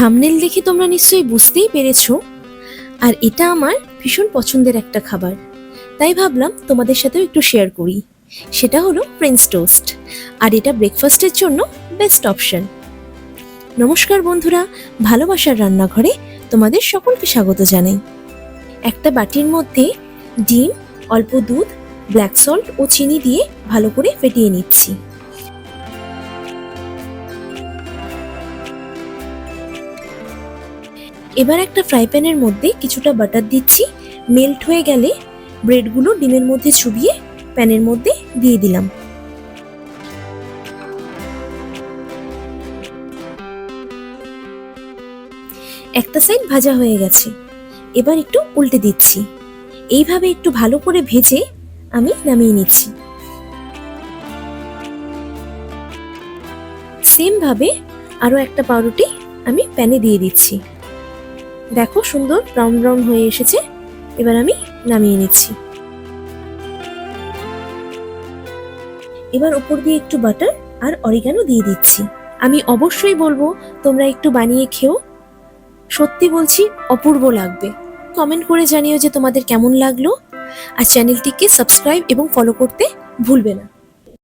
Thumbnail দেখে তোমরা নিশ্চয়ই বুঝতেই পেরেছ। আর এটা আমার ভীষণ পছন্দের একটা খাবার। তাই ভাবলাম তোমাদের সাথেও একটু শেয়ার করি। সেটা হলো ফ্রেঞ্চ টোস্ট আর এটা ব্রেকফাস্টের জন্য বেস্ট অপশন নমস্কার বন্ধুরা, ভালোবাসার রান্নাঘরে তোমাদের সকলকে স্বাগত জানাই। একটা বাটির মধ্যে ডিম, অল্প দুধ ব্ল্যাক সল্ট ও চিনি দিয়ে ভালো করে ফেটিয়ে নিচ্ছি। এবার একটা ফ্রাই প্যানের মধ্যে কিছুটা বাটার দিচ্ছি। মেল্ট হয়ে গেলে ব্রেডগুলো ডিমের মধ্যে চুবিয়ে প্যানের মধ্যে দিয়ে দিলাম। একটা সাইড ভাজা হয়ে গেছে। এবার একটু উল্টে দিচ্ছি। এইভাবে একটু ভালো করে ভেজে আমি নামিয়ে নিচ্ছি। সেম ভাবে আরও একটা পাউরুটি আমি প্যানে দিয়ে দিচ্ছি। দেখো সুন্দর ব্রাউন ব্রাউন হয়ে এসেছে। এবার আমি নামিয়ে নিচ্ছি। এবার উপর দিয়ে একটু বাটার আর অরিগানো দিয়ে দিচ্ছি। আমি অবশ্যই বলব, তোমরা একটু বানিয়ে খেও। সত্যি বলছি, অপূর্ব লাগবে। কমেন্ট করে জানিও যে তোমাদের কেমন লাগল। আর চ্যানেলটিকে সাবস্ক্রাইব এবং ফলো করতে ভুলবে না।